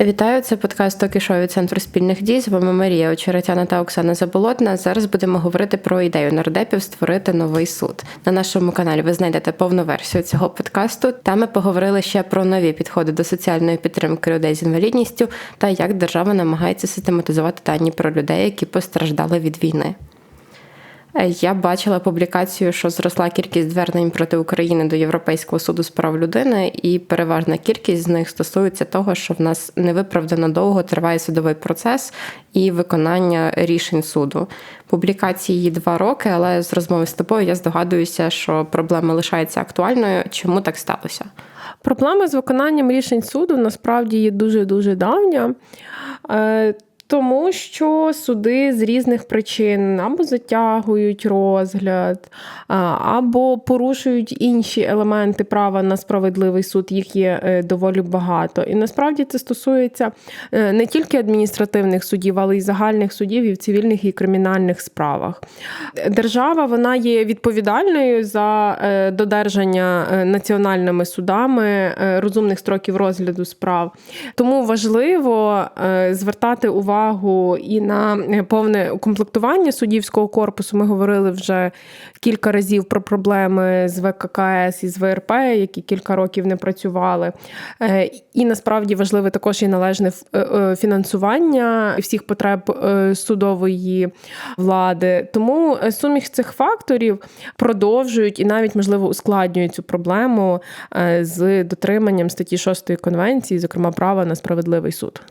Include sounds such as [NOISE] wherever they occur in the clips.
Вітаю, це подкаст «Токі шоу» від центру спільних дій. З вами Марія Очеретяна та Оксана Заболотна. Зараз будемо говорити про ідею нардепів створити новий суд. На нашому каналі ви знайдете повну версію цього подкасту. Там ми поговорили ще про нові підходи до соціальної підтримки людей з інвалідністю та як держава намагається систематизувати дані про людей, які постраждали від війни. Я бачила публікацію, що зросла кількість звернень проти України до Європейського суду з прав людини, і переважна кількість з них стосується того, що в нас невиправдано довго триває судовий процес і виконання рішень суду. Публікації два роки, але з розмови з тобою я здогадуюся, що проблема лишається актуальною. Чому так сталося? Проблема з виконанням рішень суду насправді є дуже дуже давня. Тому що суди з різних причин або затягують розгляд, або порушують інші елементи права на справедливий суд, їх є е, доволі багато. І насправді це стосується е, не тільки адміністративних судів, але й загальних судів і в цивільних і кримінальних справах. Держава вона є відповідальною за е, додержання національними судами розумних строків розгляду справ. Тому важливо звертати увагу увагу і на е, повне укомплектування суддівського корпусу. Ми говорили вже кілька разів про проблеми з ВККС і з ВРП, які кілька років не працювали. Е, і насправді важливе також і належне е, фінансування всіх потреб судової влади. Тому суміх цих факторів продовжують і навіть можливо ускладнюють цю проблему з дотриманням статті 6 конвенції, зокрема права на справедливий суд.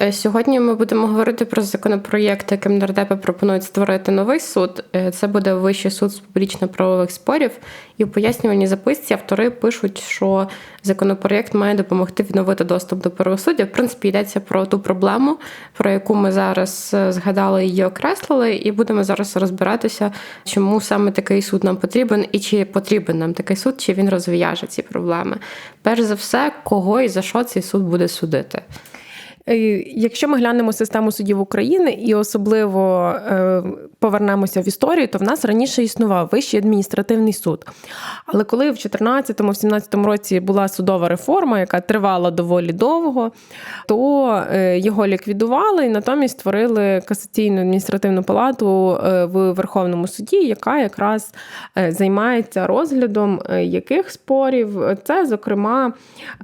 Е, сьогодні ми будемо говорити про законопроєкт, яким нардепи пропонують створити новий суд. Е, це буде вищий суд з публічно-правових спорів. І в пояснювальній записці автори пишуть, що законопроєкт має допомогти відновити доступ до правосуддя. В принципі, йдеться про ту проблему, про яку ми зараз е, згадали її окреслили, і будемо зараз розбиратися, чому саме такий суд нам потрібен, і чи потрібен нам такий суд, чи він розв'яже ці проблеми. Перш за все, кого і за що цей суд буде судити. Е, якщо ми глянемо систему судів України і особливо е, повернемося в історію, то в нас раніше існував Вищий адміністративний суд. Але коли в 2014-2017 році була судова реформа, яка тривала доволі довго, то е, його ліквідували і натомість створили касаційну адміністративну палату в Верховному суді, яка якраз займається розглядом яких спорів. Це, зокрема,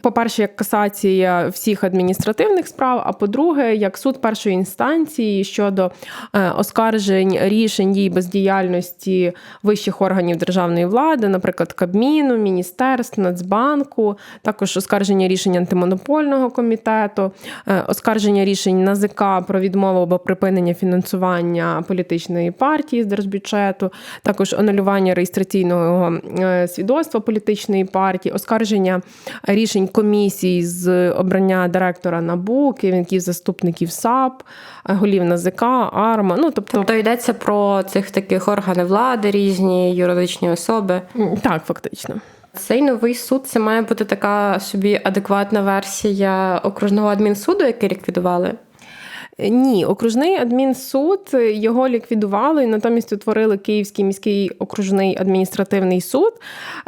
по-перше, як касація всіх адміністративних справ справ. А по-друге, як суд першої інстанції щодо е, оскаржень рішень дій бездіяльності вищих органів державної влади, наприклад, Кабміну, Міністерств, Нацбанку, також оскарження рішень антимонопольного комітету, е, оскарження рішень НАЗК про відмову або припинення фінансування політичної партії з держбюджету, також анулювання реєстраційного е, свідоцтва політичної партії, оскарження рішень комісій з обрання директора НАБУ, керівників заступників САП, голів НАЗК, АРМА. Ну тобто, тобто йдеться про цих таких органи влади, різні юридичні особи. Так, фактично. Цей новий суд це має бути така собі адекватна версія окружного адмінсуду, який ліквідували. Ні, окружний адмінсуд його ліквідували, і натомість утворили Київський міський окружний адміністративний суд.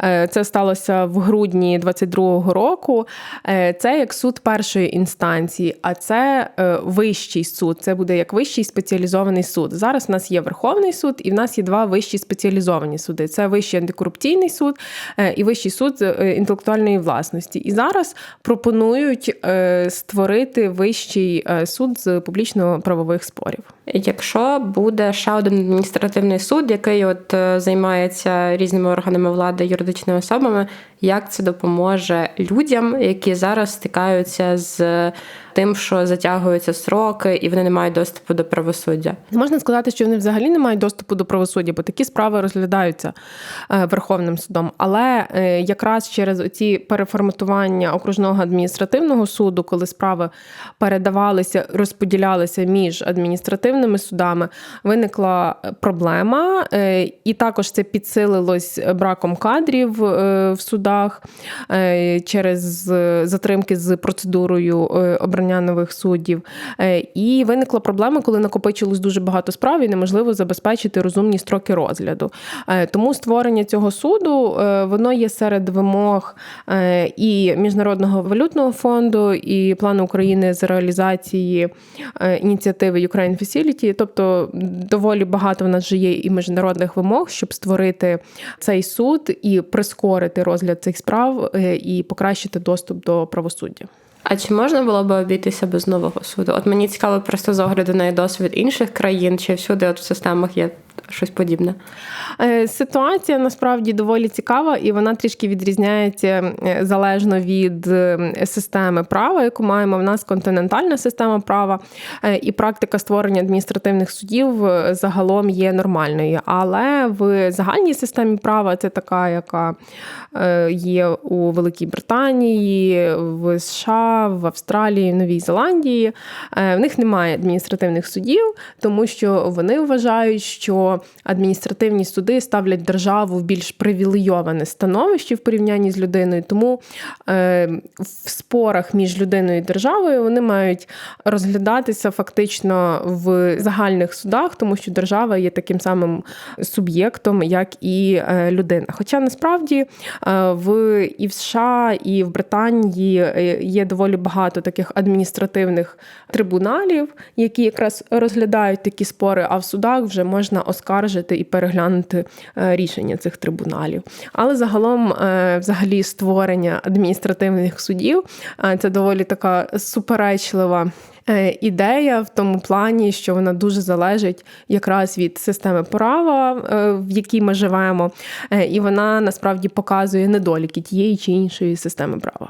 Е, це сталося в грудні 22-го року. Е, це як суд першої інстанції, а це е, вищий суд. Це буде як вищий спеціалізований суд. Зараз в нас є Верховний суд, і в нас є два вищі спеціалізовані суди. Це вищий антикорупційний суд і вищий суд інтелектуальної власності. І зараз пропонують створити вищий суд з публічно-правових спорів. Якщо буде ще один адміністративний суд, який от е, займається різними органами влади, юридичними особами, як це допоможе людям, які зараз стикаються з тим, що затягуються сроки, і вони не мають доступу до правосуддя. Можна сказати, що вони взагалі не мають доступу до правосуддя, бо такі справи розглядаються е, Верховним судом. Але е, якраз через оці переформатування окружного адміністративного суду, коли справи передавалися, розподілялися між адміністративними судами, виникла проблема, е, і також це підсилилось браком кадрів в суду судах е, через е, затримки з процедурою е, обрання нових суддів. І виникла проблема, коли накопичилось дуже багато справ і неможливо забезпечити розумні строки розгляду. Тому створення цього суду воно є серед вимог і Міжнародного валютного фонду, і плану України з реалізації ініціативи Ukraine Facility. Тобто доволі багато в нас вже є і міжнародних вимог, щоб створити цей суд і прискорити розгляд цих справ е, і покращити доступ до правосуддя. А чи можна було би обійтися без нового суду? От мені цікаво просто з огляду на досвід інших країн, чи всюди от в системах є щось подібне. Е, Ситуація насправді доволі цікава, і вона трішки відрізняється залежно від системи права, яку маємо. В нас континентальна система права, е, і практика створення адміністративних судів е, загалом є нормальною. Але в загальній системі права це така, яка є у Великій Британії, в США, в Австралії, в Новій Зеландії. В них немає адміністративних судів, тому що вони вважають, що адміністративні суди ставлять державу в більш привілейоване становище в порівнянні з людиною. Тому е, в спорах між людиною і державою вони мають розглядатися фактично в загальних судах, тому що держава є таким самим суб'єктом, як і е, людина. Хоча насправді е, в і в США, і в Британії є доволі багато таких адміністративних трибуналів, які якраз розглядають такі спори, а в судах вже можна оскаржити і переглянути е, рішення цих трибуналів. Але загалом, е, взагалі, створення адміністративних судів е, це доволі така суперечлива. Ідея в тому плані, що вона дуже залежить якраз від системи права, в якій ми живемо, і вона насправді показує недоліки тієї чи іншої системи права.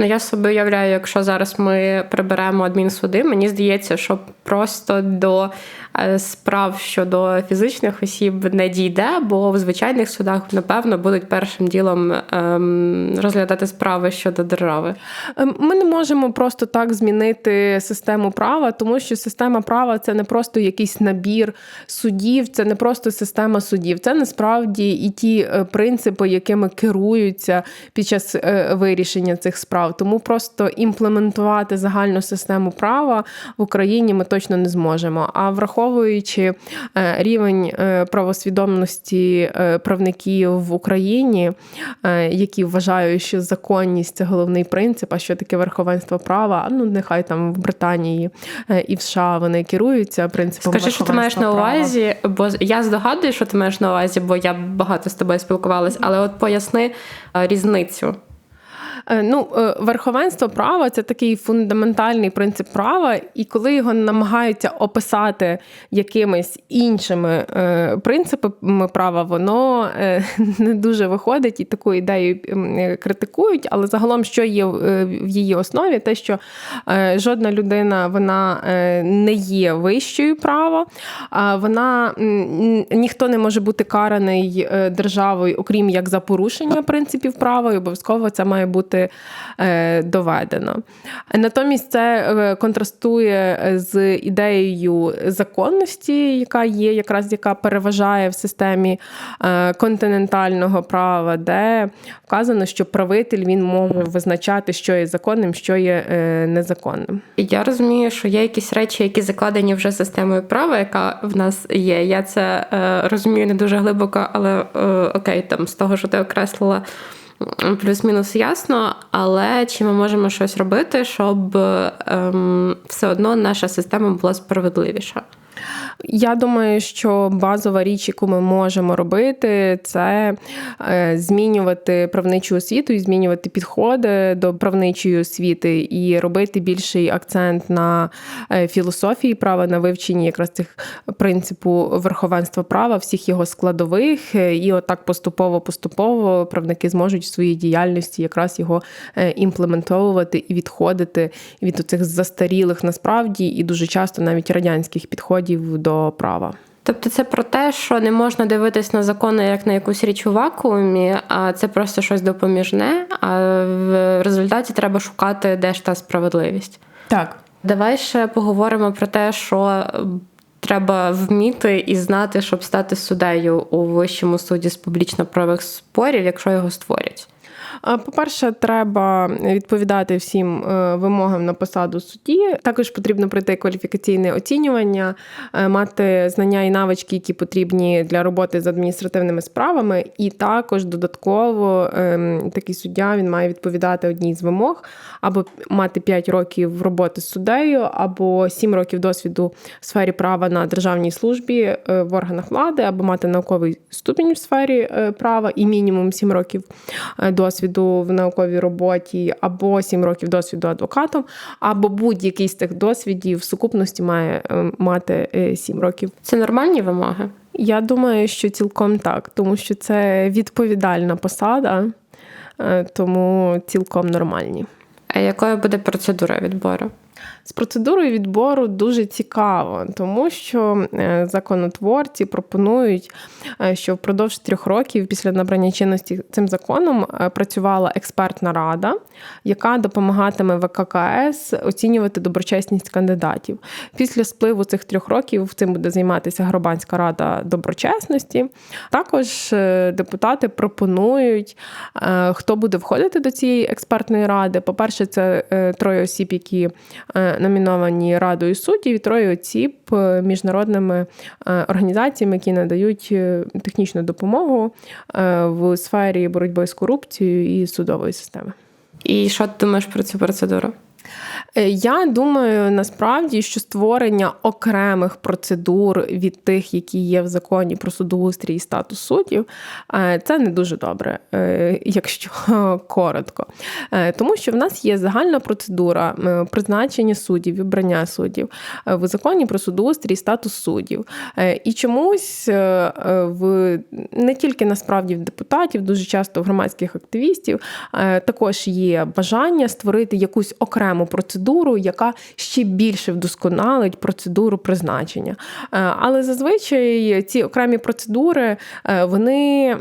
Ну, я собі уявляю, якщо зараз ми приберемо адмінсуди, мені здається, що просто до е, справ щодо фізичних осіб не дійде, бо в звичайних судах, напевно, будуть першим ділом ем, розглядати справи щодо держави. Ем, Ми не можемо просто так змінити систему права, тому що система права це не просто якийсь набір судів, це не просто система судів. Це насправді і ті е, принципи, якими керуються під час е, вирішення цих справ. Тому просто імплементувати загальну систему права в Україні ми точно не зможемо. А враховуючи е, рівень е, правосвідомості е, правників в Україні, які вважають, що законність це головний принцип, а що таке верховенство права. Ну нехай там в Британії і в США вони керуються принципом. Скажи, що ти маєш на увазі, бо я здогадую, що ти маєш на увазі, бо я багато з тобою спілкувалась, але от поясни різницю. Е, Ну, е, верховенство права це такий фундаментальний принцип права, і коли його намагаються описати якимись іншими е, принципами права, воно [LAUGHS] не дуже виходить і таку ідею критикують. Але загалом, що є в її основі, те, що жодна людина вона не є вищою права, вона ніхто не може бути караний державою, окрім як за порушення принципів права, і обов'язково це має бути е, доведено. Натомість це е, контрастує з ідеєю законності, яка є, якраз яка переважає в системі е, континентального права, де вказано, що правитель він може визначати, що є законним, що є е, незаконним. Я розумію, що є якісь речі, які закладені вже системою права, яка в нас є. Я це е, розумію не дуже глибоко, але е, окей, там з того, що ти окреслила. Плюс-мінус ясно, але чи ми можемо щось робити, щоб ем, все одно наша система була справедливіша? Я думаю, що базова річ, яку ми можемо робити, це е, змінювати правничу освіту і змінювати підходи до правничої освіти і робити більший акцент на е, філософії права, на вивченні якраз цих принципу верховенства права, всіх його складових. Е, І отак поступово-поступово правники зможуть в своїй діяльності якраз його імплементовувати і відходити від цих застарілих насправді і дуже часто навіть радянських підходів до права. Тобто це про те, що не можна дивитись на закони як на якусь річ у вакуумі, а це просто щось допоміжне, а в результаті треба шукати, де ж та справедливість. Так. Давай ще поговоримо про те, що треба вміти і знати, щоб стати суддею у вищому суді з публічно-правих спорів, якщо його створять. А, По-перше, треба відповідати всім е, вимогам на посаду судді. Також потрібно пройти кваліфікаційне оцінювання, е, мати знання і навички, які потрібні для роботи з адміністративними справами. І також додатково ем, такий суддя він має відповідати одній з вимог, або мати 5 років роботи з суддею, або 7 років досвіду в сфері права на державній службі е, в органах влади, або мати науковий ступінь в сфері е, права і мінімум 7 років е, досвіду в науковій роботі, або 7 років досвіду адвокатом, або будь-який з тих досвідів в сукупності має е, мати 7 років. Це нормальні вимоги? Я думаю, що цілком так, тому що це відповідальна посада, е, тому цілком нормальні. А якою буде процедура відбору? З процедурою відбору дуже цікаво, тому що е, законотворці пропонують, е, що впродовж трьох років після набрання чинності цим законом е, працювала експертна рада, яка допомагатиме ВККС оцінювати доброчесність кандидатів. Після спливу цих трьох років цим буде займатися Громадська рада доброчесності. Також депутати пропонують, хто буде входити до цієї експертної ради. По-перше, це е, троє осіб, які номіновані радою суддів, і троє осіб е, міжнародними е, організаціями, які надають е, технічну допомогу в сфері боротьби з корупцією і судової системи. І що ти думаєш про цю процедуру? Е, Я думаю, насправді, що створення окремих процедур від тих, які є в законі про судоустрій і статус суддів, е, це не дуже добре, е, якщо [LAUGHS] коротко. Тому що в нас є загальна процедура призначення суддів, вибрання суддів в законі про судоустрій і статус суддів. І чомусь в не тільки насправді в депутатів, дуже часто в громадських активістів також є бажання створити якусь окрему процедуру, яка ще більше вдосконалить процедуру призначення. Е, Але зазвичай ці окремі процедури, е, вони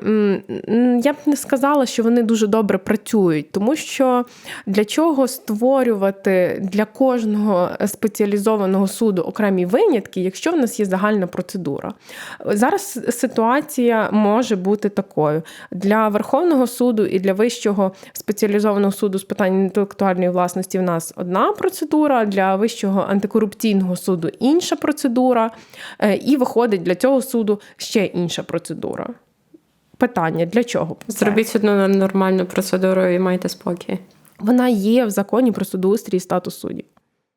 я б не сказала, що вони дуже добре працюють, тому що для чого створювати для кожного спеціалізованого суду окремі винятки, якщо в нас є загальна процедура. Зараз ситуація може бути такою для Верховного суду і для Вищого спеціалізованого суду з питань інтелектуальної власності в нас одна процедура, для Вищого антикорупційного суду інша процедура, е, і виходить для цього суду ще інша процедура. Питання для чого? Зробіть одну нормальну процедуру і майте спокій. Вона є в законі про судоустрій і статус суддів.